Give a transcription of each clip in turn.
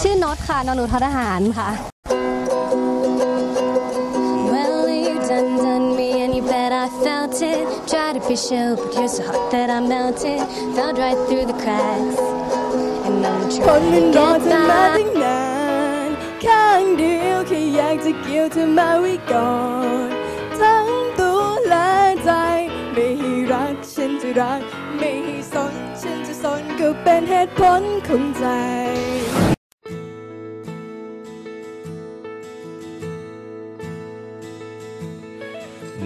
ชื่อน็อตค่ะนอนหนูทอทหารค่ะ Well, you done done me and you bet I felt it. Tried to be show, but you're so hot that I melted. Fell right through the cracks. And I'm คนมัน trying to รอ get เธอมา by. ตั้งนาน ข้างเดียวแค่อยากจะเกี่ยวเธอมาไว้ก่อน ทั้งตัวและใจ ไม่ให้รักฉันจะรัก ไม่ให้สนฉันจะสนก็เป็นเหตุผลของใจ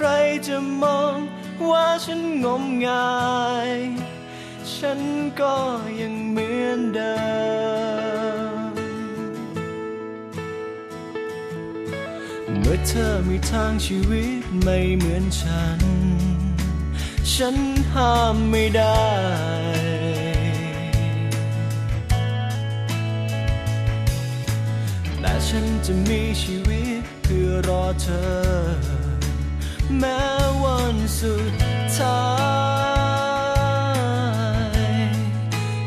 ใครจะมองว่าฉันงมงาย ฉันก็ยังเหมือนเดิม เมื่อเธอมีทางชีวิตไม่เหมือนฉัน ฉันห้ามไม่ได้แต่ฉันจะมีชีวิตเพื่อรอเธอ แม้วันสุดท้าย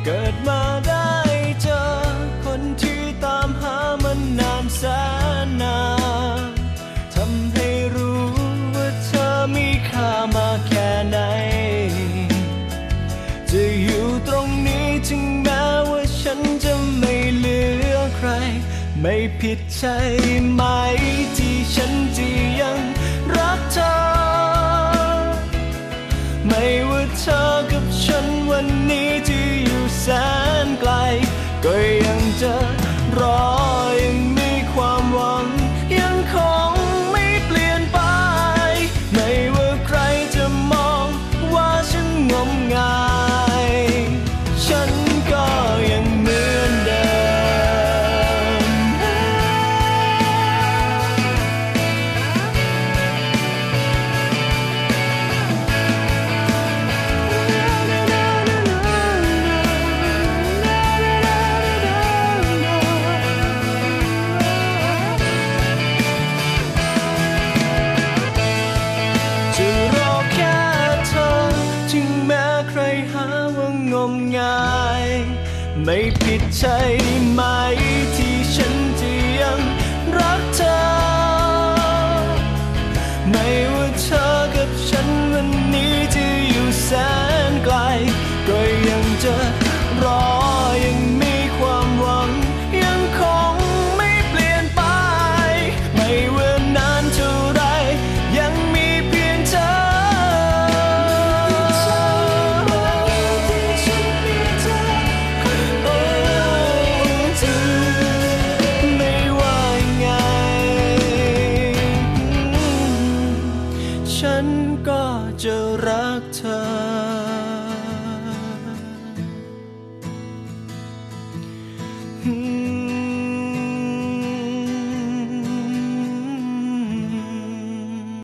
เกิดมาได้เจอคนที่ตามหามันนานแสนนานทำให้รู้ว่าเธอมีค่ามาแค่ไหน จะอยู่ตรงนี้ถึงแม้ว่าฉันจะไม่เหลือใคร ไม่ผิดใช่ไหมที่ ที่อยู่แสนไกล ก็ยังเจอ ไม่ผิดใช่ไหม อ